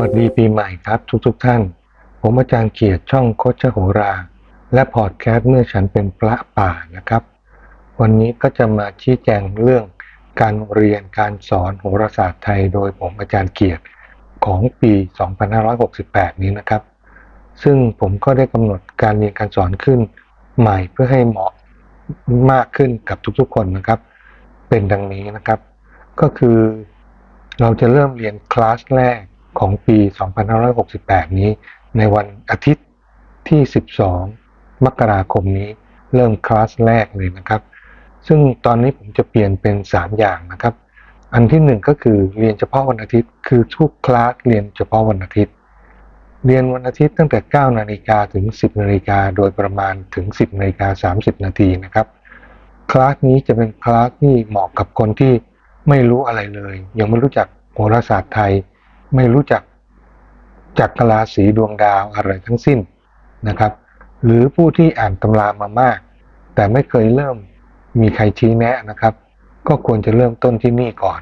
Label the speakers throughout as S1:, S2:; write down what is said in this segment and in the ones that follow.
S1: วัสดีปีใหม่ครับทุกๆทท่าน ผมอาจารย์เกียรติช่องโคชโหรา และพอดแคสต์เมื่อฉันเป็นพระป่านะครับ วันนี้ก็จะมาชี้แจงเรื่องการเรียนการสอนโหราศาสตร์ไทย โดยผมอาจารย์เกียรติของปี 2568 นี้นะครับ ซึ่งผมก็ได้กำหนดการเรียนการสอนขึ้นใหม่เพื่อให้เหมาะมากขึ้นกับทุกๆคนนะครับ เป็นดังนี้นะครับ ก็คือเราจะเริ่มเรียนคลาสแรก ของปี 2568 นี้ ในวันอาทิตย์ที่ 12 มกราคมนี้เริ่มคลาสแรกเลยนะครับ ซึ่งตอนนี้ผมจะเปลี่ยนเป็น 3 อย่างนะครับ อันที่ 1 ก็คือเรียนเฉพาะวันอาทิตย์ คือทุกคลาสเรียนเฉพาะวันอาทิตย์ เรียนวันอาทิตย์ตั้งแต่ 9 นาฬิกาถึง 10 นาฬิกาโดยประมาณถึง 10 นาฬิกา 30 นาทีนะครับ คลาสนี้จะเป็นคลาสที่เหมาะกับคนที่ไม่รู้อะไรเลย ยังไม่รู้จักโหราศาสตร์ไทย ไม่รู้จักจักรราศีดวงดาวอะไรทั้งสิ้นนะครับ หรือผู้ที่อ่านตำรามามาก แต่ไม่เคยเริ่มมีใครชี้แนะนะครับ ก็ควรจะเริ่มต้นที่นี่ก่อน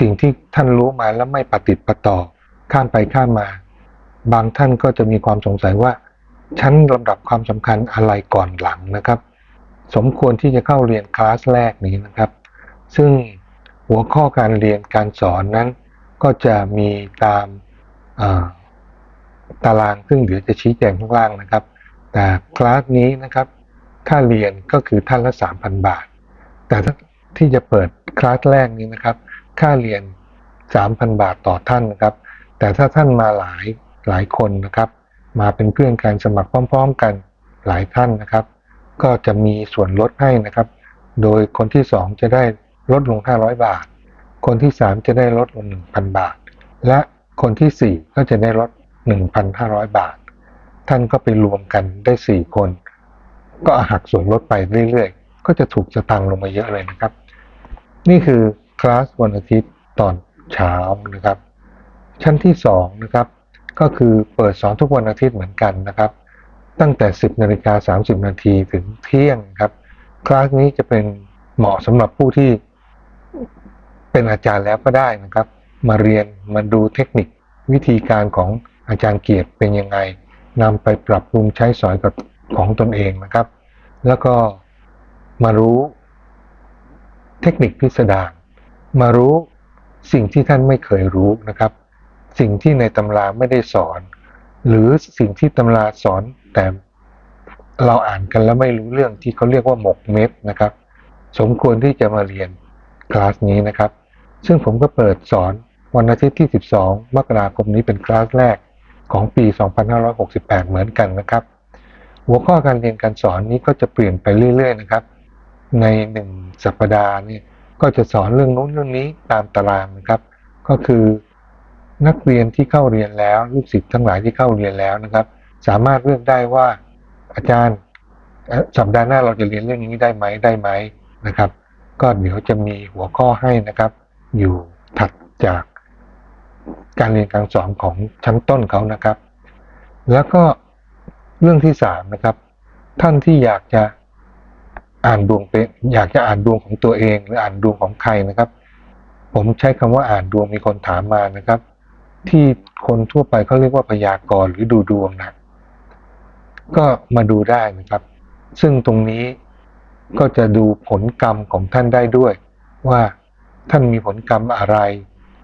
S1: สิ่งที่ท่านรู้มาแล้วไม่ปฏิติดปต่อ ข้ามไปข้ามมา บางท่านก็จะมีความสงสัยว่าชั้นลำดับความสำคัญอะไรก่อนหลังนะครับ สมควรที่จะเข้าเรียนคลาสแรกนี้นะครับ ซึ่งหัวข้อการเรียนการสอนนั้น ก็จะมีตามตารางซึ่งเดี๋ยวจะชี้แจงข้างล่างนะครับ แต่คลาสนี้นะครับค่าเรียนก็คือท่านละ 3,000 บาท แต่ที่จะเปิดคลาสแรกนี้นะครับ ค่าเรียน 3,000 บาทต่อท่านนะครับ แต่ถ้าท่านมาหลายหลายคนนะครับ มาเป็นเพื่อนการสมัครพร้อม ๆ กันหลายท่านนะครับ ก็จะมีส่วนลดให้นะครับ โดยคนที่ 2 จะได้ลดลง 500 บาท คนที่ 3 จะได้ลดลง1,000 บาท และคนที่ 4 ก็จะได้ลด 1,500 บาท ท่านก็ไปรวมกันได้ 4 คน ก็หักส่วนลดไปเรื่อยๆ ก็จะถูกสตังลงมาเยอะเลยนะครับ นี่คือคลาสวันอาทิตย์ตอนเช้านะครับ ชั้นที่2นะครับก็คือเปิดสอนทุกวันอาทิตย์เหมือนกันนะครับ ตั้งแต่ 10นาฬิกา30นาทีถึงเที่ยงครับ คลาสนี้จะเป็นเหมาะสำหรับผู้ที่ เป็นอาจารย์แล้วก็ได้นะครับ มาเรียนมาดูเทคนิควิธีการของอาจารย์เกียรติเป็นยังไงนำไปปรับปรุงใช้สอยกับของตนเองนะครับ แล้วก็มารู้เทคนิคพิสดารมารู้สิ่งที่ท่านไม่เคยรู้นะครับ สิ่งที่ในตำราไม่ได้สอน หรือสิ่งที่ตำราสอนแต่เราอ่านกันแล้วไม่รู้เรื่องที่เขาเรียกว่าหมกเม็ดนะครับ สมควรที่จะมาเรียนคลาสนี้นะครับ ซึ่งผมก็เปิดสอนวันอาทิตย์ที่ 12 มกราคมนี้เป็นคลาสแรกของปี 2568 เหมือนกันนะครับ หัวข้อการเรียนการสอนนี้ก็จะเปลี่ยนไปเรื่อย ๆ นะครับ ในหนึ่งสัปดาห์นี่ก็จะสอนเรื่องนู้นเรื่องนี้ตามตารางนะครับ ก็คือนักเรียนที่เข้าเรียนแล้วลูกศิษย์ทั้งหลายที่เข้าเรียนแล้วนะครับ สามารถเลือกได้ว่าอาจารย์สัปดาห์หน้าเราจะเรียนเรื่องนี้ได้ไหมได้ไหมนะครับ ก็เดี๋ยวจะมีหัวข้อให้นะครับ อยู่ถัดจากการเรียนการสอนของชั้นต้นเขานะครับ แล้วก็เรื่องที่สามนะครับ ท่านที่อยากจะอ่านดวงเป็นอยากจะอ่านดวงของตัวเอง หรืออ่านดวงของใครนะครับ ผมใช้คำว่าอ่านดวงมีคนถามมานะครับ ที่คนทั่วไปเขาเรียกว่าพยากรณ์หรือดูดวงนะก็มาดูได้นะครับ ซึ่งตรงนี้ก็จะดูผลกรรมของท่านได้ด้วยว่า ท่านมีผลกรรมอะไร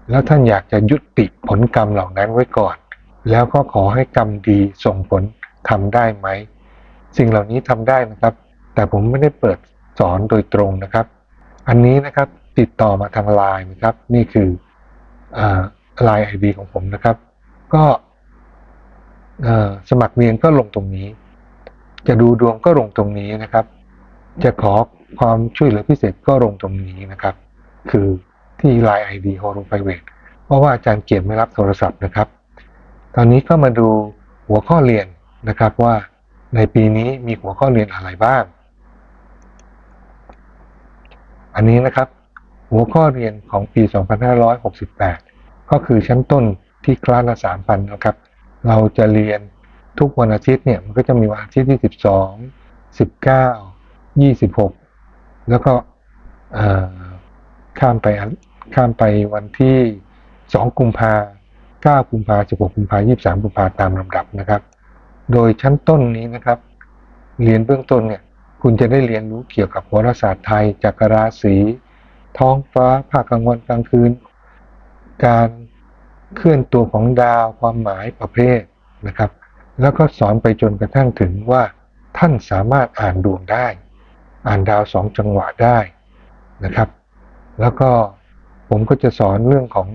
S1: แล้วท่านอยากจะยุติผลกรรมเหล่านั้นไว้ก่อน แล้วก็ขอให้กรรมดีส่งผลทำได้ไหม สิ่งเหล่านี้ทำได้นะครับ แต่ผมไม่ได้เปิดสอนโดยตรงนะครับ อันนี้นะครับติดต่อมาทางไลน์นะครับ นี่คือไลน์ไอดีของผมนะครับ ก็สมัครเรียนก็ลงตรงนี้ จะดูดวงก็ลงตรงนี้นะครับ จะขอความช่วยเหลือพิเศษก็ลงตรงนี้นะครับ คือที่ Line ID Home Private เพราะว่าอาจารย์เกียรติไม่รับโทรศัพท์นะครับ ตอนนี้ก็มาดูหัวข้อเรียนนะครับว่าในปีนี้มีหัวข้อเรียนอะไรบ้าง อันนี้นะครับ หัวข้อเรียนของปี 2568 ก็คือชั้นต้นที่คลาสละ3,000นะครับ เราจะเรียนทุกวันอาทิตย์เนี่ยมันก็จะมีวันอาทิตย์ที่ 12 19 26 แล้วก็ ข้ามไปข้ามไปวันที่2กุมภา9กุมภา16กุมภา23กุมภาตามลำดับนะครับ โดยชั้นต้นนี้นะครับ เรียนเบื้องต้นเนี่ยคุณจะได้เรียนรู้เกี่ยวกับโหราศาสตร์ไทย จักรราศี ท้องฟ้า ภาคกลางวันกลางคืน การเคลื่อนตัวของดาว ความหมายประเภทนะครับ แล้วก็สอนไปจนกระทั่งถึงว่าท่านสามารถอ่านดวงได้ อ่านดาวสองจังหวะได้นะครับ แล้วก็ผมก็จะสอนเรื่องของ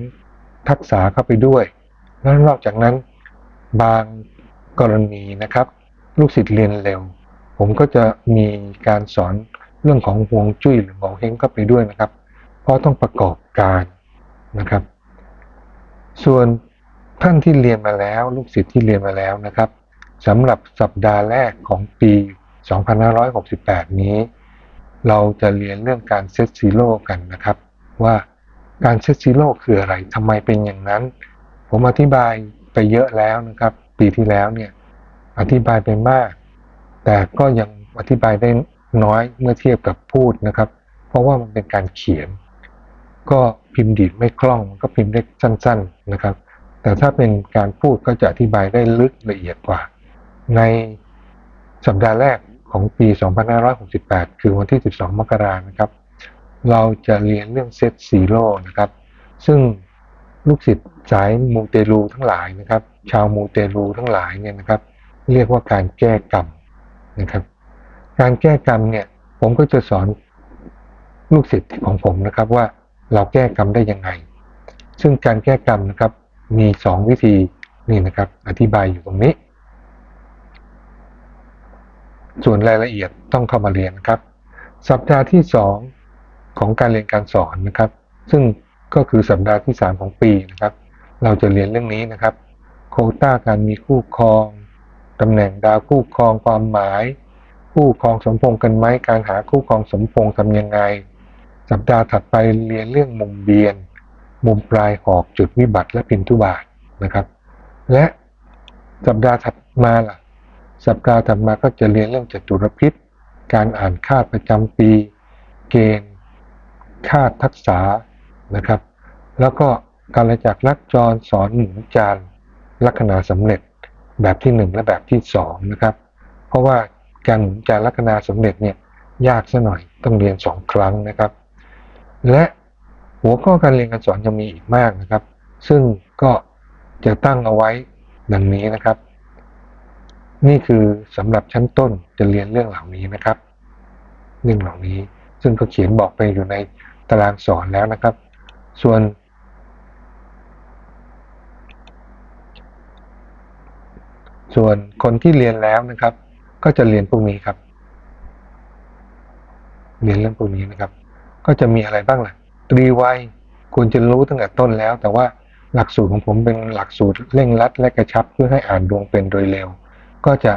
S1: ทักษะเข้าไปด้วย แล้วนอกจากนั้นบางกรณีนะครับ ลูกศิษย์เรียนเร็ว ผมก็จะมีการสอนเรื่องของฮวงจุ้ยหรือหมอเฮงเข้าไปด้วยนะครับ เพราะต้องประกอบการนะครับ ส่วนท่านที่เรียนมาแล้ว ลูกศิษย์ที่เรียนมาแล้วนะครับสำหรับสัปดาห์แรกของปี 2568 นี้ เราจะเรียนเรื่องการเซตซีโร่กันนะครับ ว่าการเซตซีโร่คืออะไรทำไมเป็นอย่างนั้น ผมอธิบายไปเยอะแล้วนะครับ ปีที่แล้วเนี่ยอธิบายไปมาก แต่ก็ยังอธิบายได้น้อยเมื่อเทียบกับพูดนะครับ เพราะว่ามันเป็นการเขียน ก็พิมพ์ดีดไม่คล่องก็พิมพ์ได้สั้น ๆนะครับ แต่ถ้าเป็นการพูดก็จะอธิบายได้ลึกละเอียดกว่า ในสัปดาห์แรก ของปี 2568 คือวันที่ 12 มกรานะครับ เราจะเรียนเรื่องเซตซีโร่นะครับ ซึ่งลูกศิษย์สายมูเตลูทั้งหลายนะครับ ชาวมูเตลูทั้งหลายเนี่ยนะครับ เรียกว่าการแก้กรรมนะครับ การแก้กรรมเนี่ย ผมก็จะสอนลูกศิษย์ของผมนะครับว่าเราแก้กรรมได้ยังไง ซึ่งการแก้กรรมนะครับมีสองวิธีนี่นะครับ อธิบายอยู่ตรงนี้ ส่วนรายละเอียดต้องเข้ามาเรียนครับ สัปดาห์ที่สองของการเรียนการสอนนะครับ ซึ่งก็คือสัปดาห์ที่สามของปีนะครับ เราจะเรียนเรื่องนี้นะครับ โคต้าการมีคู่ครองตำแหน่งดาวคู่ครองความหมาย คู่ครองสมพงกันไหมการหาคู่ครองสมพงทำยังไง สัปดาห์ถัดไปเรียนเรื่องมุมเบียน มุมปลายหอกจุดวิบัติและพินทุบาทนะครับ และสัปดาห์ถัดมาล่ะ สัปดาห์ถัดมาก็จะเรียนเรื่องจตุรพิษ การอ่านคาดประจำปี เกณฑ์คาดทักษะนะครับ แล้วก็การจากลักจรสอนหมุนจานลัคนาสำเร็จแบบที่หนึ่งและแบบที่สองนะครับเพราะว่าการหมุนจานลัคนาสำเร็จเนี่ยยากซะหน่อยต้องเรียนสองครั้งนะครับ และหัวข้อการเรียนการสอนยังมีอีกมากนะครับ ซึ่งก็จะตั้งเอาไว้ดังนี้นะครับ นี่คือสำหรับชั้นต้นจะเรียนเรื่องเหล่านี้นะครับเรื่องเหล่านี้ ซึ่งก็เขียนบอกไปอยู่ในตารางสอนแล้วนะครับ ส่วน ส่วนคนที่เรียนแล้วนะครับ ก็จะเรียนพวกนี้ครับ เรียนเรื่องพวกนี้นะครับ ก็จะมีอะไรบ้างล่ะตรีวัยควรจะรู้ตั้งแต่ต้นแล้ว แต่ว่าหลักสูตรของผมเป็นหลักสูตรเร่งรัดและกระชับเพื่อให้อ่านดวงเป็นโดยเร็ว ก็จะ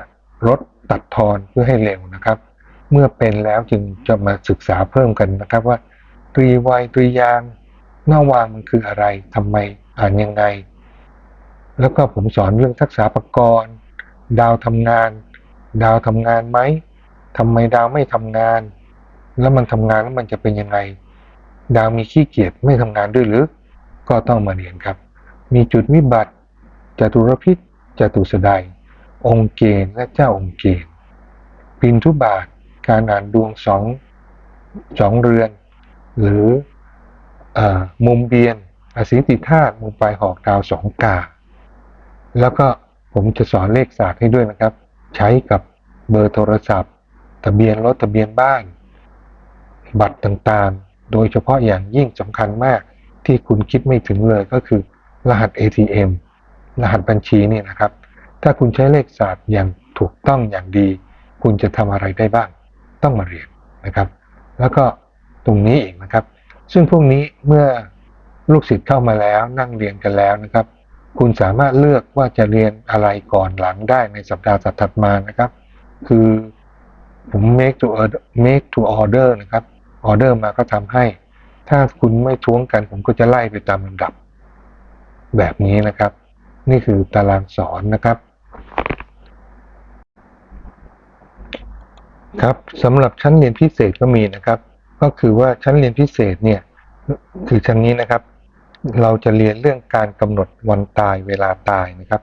S1: ลดตัดทอนเพื่อให้เร็วนะครับ เมื่อเป็นแล้วจึงจะมาศึกษาเพิ่มกันนะครับว่าตรีวัยตรียางหน้าวางมันคืออะไรทำไมอ่านยังไง แล้วก็ผมสอนเรื่องทักษะประกรณ์ดาวทำงาน ดาวทำงานไหมทำไมดาวไม่ทำงาน แล้วมันทำงานแล้วมันจะเป็นยังไง ดาวมีขี้เกียจไม่ทำงานด้วยหรือ ก็ต้องมาเรียนครับ มีจุดวิบัติจตุรพิษจตุสดาย องค์เกณฑ์และเจ้าองค์เกณฑ์ปินทุบาทการอ่านดวงสองสองเรือน หรืออมุมเบียนอสิติธาตุมุมปลายหอกดาวสองกา แล้วก็ผมจะสอนเลขศาสตร์ให้ด้วยนะครับ ใช้กับเบอร์โทรศัพท์ ทะเบียนรถทะเบียนบ้าน บัตรต่างๆ โดยเฉพาะอย่างยิ่งสำคัญมากที่คุณคิดไม่ถึงเลยก็คือรหัส ATM รหัสบัญชีนี่นะครับ ถ้าคุณใช้เลขศาสตร์อย่างถูกต้องอย่างดี คุณจะทำอะไรได้บ้าง ต้องมาเรียนนะครับ แล้วก็ตรงนี้เอีกนะครับ ซึ่งพวกนี้เมื่อลูกศิษย์เข้ามาแล้วนั่งเรียนกันแล้วนะครับ คุณสามารถเลือกว่าจะเรียนอะไรก่อนหลังได้ในสัปดาห์ถัดมานะครับ คือผม make to order make to order นะครับออเดอร์มาก็ทำให้ ถ้าคุณไม่ท้วงกัน ผมก็จะไล่ไปตามลำดับ แบบนี้นะครับ นี่คือตารางสอนนะครับ ครับสำหรับชั้นเรียนพิเศษก็มีนะครับ ก็คือว่าชั้นเรียนพิเศษเนี่ยคือชั้นนี้นะครับ เราจะเรียนเรื่องการกำหนดวันตายเวลาตายนะครับ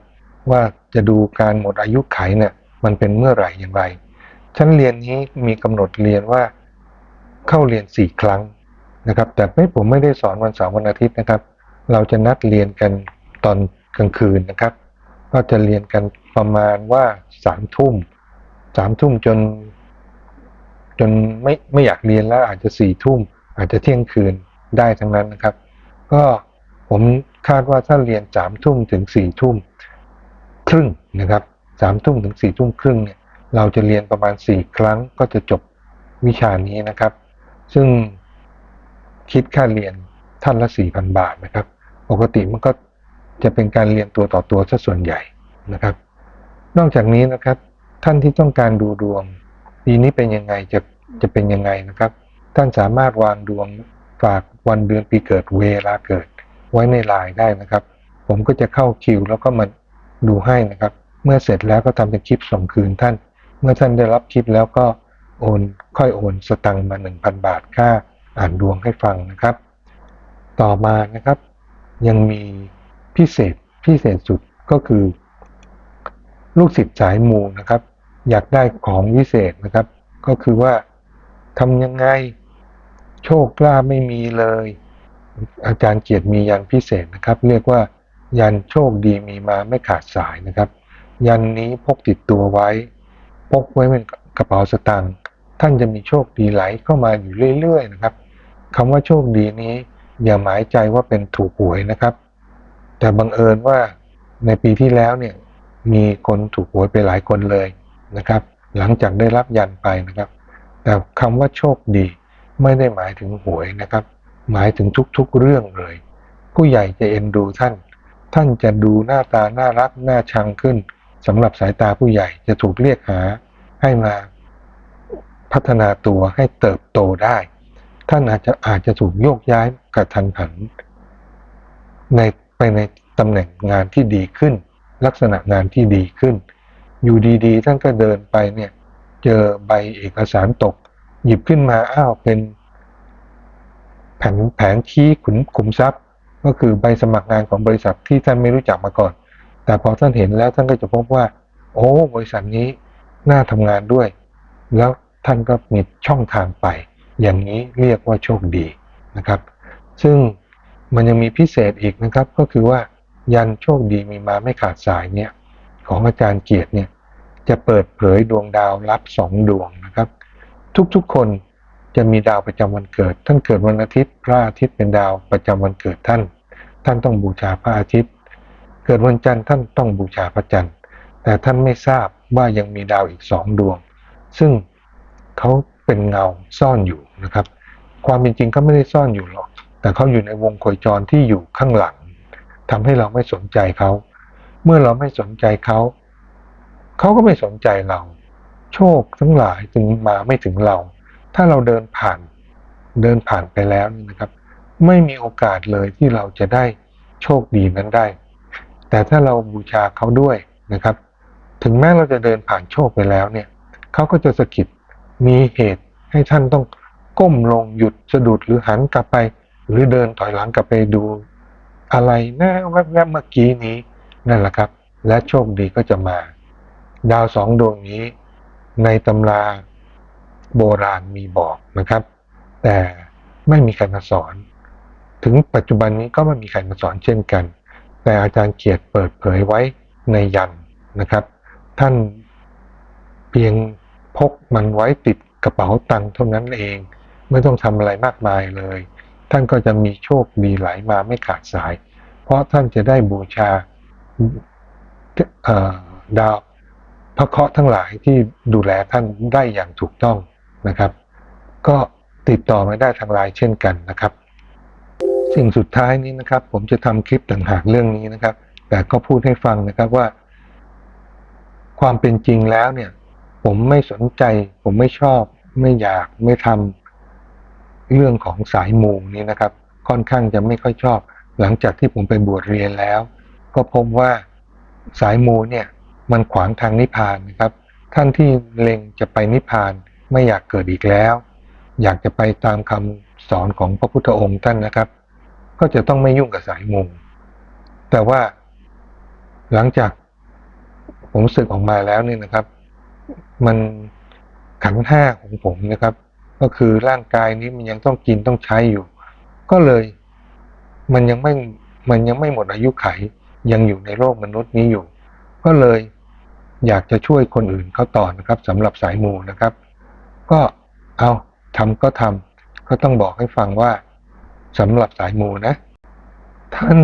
S1: ว่าจะดูการหมดอายุไขเนี่ยมันเป็นเมื่อไหร่อย่างไร ชั้นเรียนนี้มีกำหนดเรียนว่าเข้าเรียนสี่ครั้งนะครับ แต่ไม่ผมไม่ได้สอนวันเสาร์วันอาทิตย์นะครับ เราจะนัดเรียนกันตอนกลางคืนนะครับ ก็จะเรียนกันประมาณว่าสามทุ่มสามทุ่มจน จนไม่ไม่อยากเรียนแล้วอาจจะสี่ทุ่มอาจจะเที่ยงคืนได้ทั้งนั้นนะครับ ก็ผมคาดว่าถ้าเรียนสามทุ่มถึงสี่ทุ่มครึ่งนะครับสามทุ่มถึงสี่ทุ่มครึ่งเนี่ยเราจะเรียนประมาณสี่ครั้งก็จะจบวิชานี้นะครับ ซึ่งคิดค่าเรียนท่านละสี่พันบาทนะครับ ปกติมันก็จะเป็นการเรียนตัวต่อตัวซะส่วนใหญ่นะครับ นอกจากนี้นะครับท่านที่ต้องการดูดวง ปีนี้เป็นยังไงจะจะเป็นยังไงนะครับ ท่านสามารถวางดวงฝากวันเดือนปีเกิดเวลาเกิด ไว้ในไลน์ได้นะครับ ผมก็จะเข้าคิว แล้วก็มาดูให้นะครับ เมื่อเสร็จแล้วก็ทำเป็นคลิปส่งคืนท่าน เมื่อท่านได้รับคลิปแล้วก็โอนค่อยโอนสตังค์มา 1,000 บาทค่าอ่านดวงให้ฟังนะครับ ต่อมานะครับ ยังมีพิเศษพิเศษสุดก็คือ ลูกศิษย์สายมูนะครับ อยากได้ของวิเศษนะครับ ก็คือว่าทำยังไงโชคลาภไม่มีเลย อาจารย์เกียรติมียันพิเศษนะครับ เรียกว่ายันโชคดีมีมาไม่ขาดสายนะครับ ยันนี้พกติดตัวไว้ พกไว้เป็นกระเป๋าสตางค์ท่านจะมีโชคดีไหลเข้ามาอยู่เรื่อยๆนะครับคำว่าโชคดีนี้ อย่าหมายใจว่าเป็นถูกหวยนะครับ แต่บังเอิญว่าในปีที่แล้วเนี่ยมีคนถูกหวยไปหลายคนเลย นะครับ หลังจากได้รับยันไปนะครับ แต่คำว่าโชคดีไม่ได้หมายถึงหวยนะครับ หมายถึงทุกๆเรื่องเลย ผู้ใหญ่จะเอ็นดูท่าน ท่านจะดูหน้าตาน่ารักน่าชังขึ้นสำหรับสายตาผู้ใหญ่จะถูกเรียกหาให้มาพัฒนาตัวให้เติบโตได้ ท่านอาจจะอาจจะถูกโยกย้ายกระทันหันในไปในตำแหน่งงานที่ดีขึ้น ลักษณะงานที่ดีขึ้น อยู่ดีๆ ท่านก็เดินไปเนี่ย เจอใบเอกสารตก หยิบขึ้นมาอ้าวเป็นแผนแผนชี้ขุนขุมทรัพย์ ก็คือใบสมัครงานของบริษัทที่ท่านไม่รู้จักมาก่อน แต่พอท่านเห็นแล้วท่านก็จะพบว่า โอ้บริษัทนี้น่าทำงานด้วย แล้วท่านก็มีช่องทางไป อย่างนี้เรียกว่าโชคดีนะครับ ซึ่งมันยังมีพิเศษอีกนะครับก็คือว่ายันโชคดีมีมาไม่ขาดสายเนี่ย ของอาจารย์เกียรติเนี่ยจะเปิดเผยดวงดาวรับสองดวงนะครับ ทุกๆคนจะมีดาวประจำวันเกิด ท่านเกิดวันอาทิตย์ พระอาทิตย์เป็นดาวประจำวันเกิดท่าน ท่านต้องบูชาพระอาทิตย์ เกิดวันจันทร์ท่านต้องบูชาพระจันทร์ แต่ท่านไม่ทราบว่ายังมีดาวอีกสองดวง ซึ่งเขาเป็นเงาซ่อนอยู่นะครับ ความเป็นจริงเขาไม่ได้ซ่อนอยู่หรอก แต่เขาอยู่ในวงโคจรที่อยู่ข้างหลังทำให้เราไม่สนใจเขา เมื่อเราไม่สนใจเขา เขาก็ไม่สนใจเรา โชคทั้งหลายจึงมาไม่ถึงเรา ถ้าเราเดินผ่านเดินผ่านไปแล้วนี่นะครับ ไม่มีโอกาสเลยที่เราจะได้โชคดีนั้นได้ แต่ถ้าเราบูชาเขาด้วยนะครับ ถึงแม้เราจะเดินผ่านโชคไปแล้วเนี่ยเขาก็จะสะกิดมีเหตุให้ท่านต้องก้มลงหยุดสะดุดหรือหันกลับไป หรือเดินถอยหลังกลับไปดู อะไรนะแวบๆเมื่อกี้นี้ นั่นแหละครับ และโชคดีก็จะมา ดาวสองดวงนี้ ในตำราโบราณมีบอกนะครับ แต่ไม่มีใครมาสอน ถึงปัจจุบันนี้ก็ไม่มีใครมาสอนเช่นกัน แต่อาจารย์เกียรติเปิดเผยไว้ในยันนะครับ ท่านเพียงพกมันไว้ติดกระเป๋าตังค์เท่านั้นเอง ไม่ต้องทำอะไรมากมายเลย ท่านก็จะมีโชคดีไหลมาไม่ขาดสาย เพราะท่านจะได้บูชา ดาวพระเคราะห์ทั้งหลายที่ดูแลท่านได้อย่างถูกต้องนะครับ ก็ติดต่อมาได้ทางไลน์เช่นกันนะครับ สิ่งสุดท้ายนี้นะครับ ผมจะทำคลิปต่างหากเรื่องนี้นะครับ แต่ก็พูดให้ฟังนะครับว่า ความเป็นจริงแล้วเนี่ย ผมไม่สนใจ ผมไม่ชอบ ไม่อยากไม่ทำเรื่องของสายมูนี้นะครับ ค่อนข้างจะไม่ค่อยชอบ หลังจากที่ผมไปบวชเรียนแล้ว ก็พบว่าสายมูเนี่ยมันขวางทางนิพพานนะครับ ท่านที่เล็งจะไปนิพพานไม่อยากเกิดอีกแล้ว อยากจะไปตามคำสอนของพระพุทธองค์ท่านนะครับ ก็จะต้องไม่ยุ่งกับสายมูแต่ว่าหลังจากผมศึกออกมาแล้วเนี่ยนะครับ มันขันห้าของผมนะครับ ก็คือร่างกายนี้มันยังต้องกินต้องใช้อยู่ ก็เลยมันยังไม่มันยังไม่หมดอายุไข ยังอยู่ในโลกมนุษย์นี้อยู่ ก็เลยอยากจะช่วยคนอื่นเขาต่อนะครับสำหรับสายมูนะครับ ก็เอาทำก็ทำก็ต้องบอกให้ฟังว่าสำหรับสายมูนะ ท่าน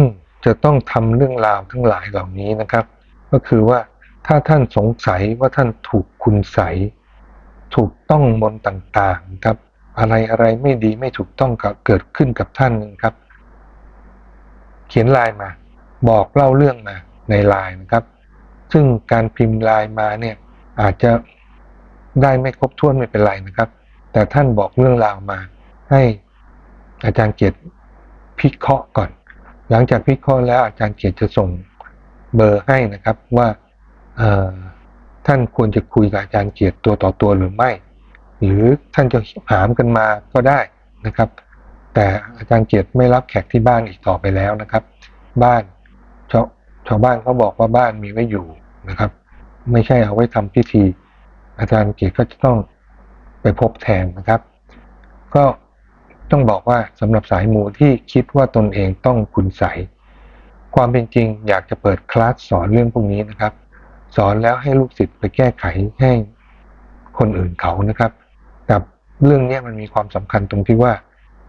S1: จะต้องทำเรื่องราวทั้งหลายเหล่านี้นะครับ ก็คือว่าถ้าท่านสงสัยว่าท่านถูกคุณใสถูกต้องมนต์ต่างๆครับ อะไรอะไรไม่ดีไม่ถูกต้องกเกิดขึ้นกับท่านนะครับ เขียนลน์มา บอกเล่าเรื่องมาในไลน์นะครับ ซึ่งการพิมพ์ไลน์มาเนี่ยอาจจะได้ไม่ครบถ้วนไม่เป็นไรนะครับ แต่ท่านบอกเรื่องราวมา ให้อาจารย์เกียรติพิเคราะห์ก่อน หลังจากพิเคราะห์แล้วอาจารย์เกียรติจะส่งเบอร์ให้นะครับว่าท่านควรจะคุยกับอาจารย์เกียรติตัวต่อตัวหรือไม่ หรือท่านจะหามกันมาก็ได้นะครับ แต่อาจารย์เกียรติไม่รับแขกที่บ้านอีกต่อไปแล้วนะครับ บ้าน ชาวชาวบ้านเขาบอกว่าบ้านมีไว้อยู่นะครับ ไม่ใช่เอาไว้ทำพิธี อาจารย์เกียรติก็จะต้องไปพบแทนนะครับ ก็ต้องบอกว่าสำหรับสายมูที่คิดว่าตนเองต้องคุณใสความเป็นจริงอยากจะเปิดคลาสสอนเรื่องพวกนี้นะครับ สอนแล้วให้ลูกศิษย์ไปแก้ไขให้คนอื่นเขานะครับกับเรื่องนี้มันมีความสำคัญตรงที่ว่า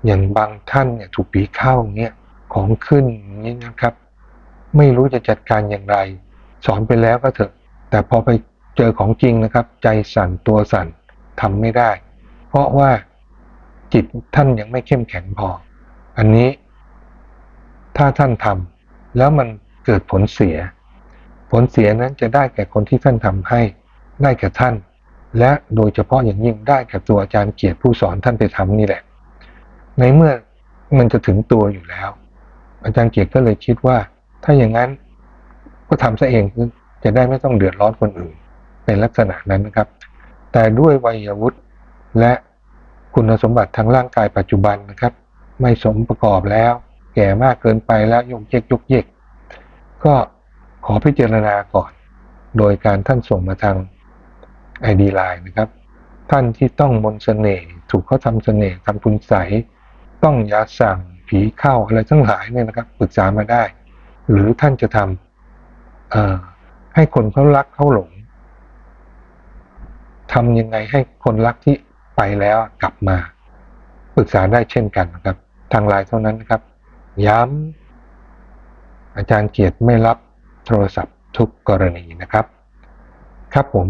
S1: อย่างบางท่านเนี่ยถูกผีเข้าเงี้ยของขึ้นนี้นะครับ ไม่รู้จะจัดการอย่างไร สอนไปแล้วก็เถอะ แต่พอไปเจอของจริงนะครับ ใจสั่นตัวสั่นทำไม่ได้ เพราะว่าจิตท่านยังไม่เข้มแข็งพอ อันนี้ ถ้าท่านทำแล้วมันเกิดผลเสีย ผลเสียนั้นจะได้แก่คนที่ท่านทำให้ ได้แก่ท่าน และโดยเฉพาะอย่างยิ่งได้แก่ตัวอาจารย์เกียรติผู้สอนท่านไปทำนี่แหละ ในเมื่อมันจะถึงตัวอยู่แล้ว อาจารย์เกียรติก็เลยคิดว่า ถ้าอย่างนั้นก็ทำซะเองจะได้ไม่ต้องเดือดร้อนคนอื่น ในลักษณะนั้นนะครับ แต่ด้วยวัยวุฒิและคุณสมบัติทางร่างกายปัจจุบันนะครับ ไม่สมประกอบแล้ว แก่มากเกินไปแล้วยกเยกยกเยกก็ขอพิจารณาก่อน โดยการท่านส่งมาทาง ID Line นะครับ ท่านที่ต้องมนต์เสน่ห์ถูกเขาทำเสน่ห์ทำคุณใส ต้องยาสั่งผีเข้าอะไรทั้งหลายเนี่ยนะครับปรึกษามาได้ หรือท่านจะทำให้คนเขารักเขาหลงทำยังไงให้คนรักที่ไปแล้วกลับมาปรึกษาได้เช่นกันนะครับ ทางไลน์เท่านั้นครับ ย้ำอาจารย์เกียรติไม่รับโทรศัพท์ทุกกรณีนะครับ ครับผม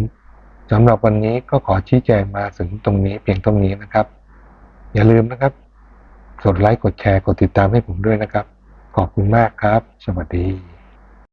S1: สำหรับวันนี้ก็ขอชี้แจงมาถึงตรงนี้เพียงตรงนี้นะครับ อย่าลืมนะครับ กดไลค์กดแชร์กดติดตามให้ผมด้วยนะครับ ขอบคุณมากครับ สวัสดี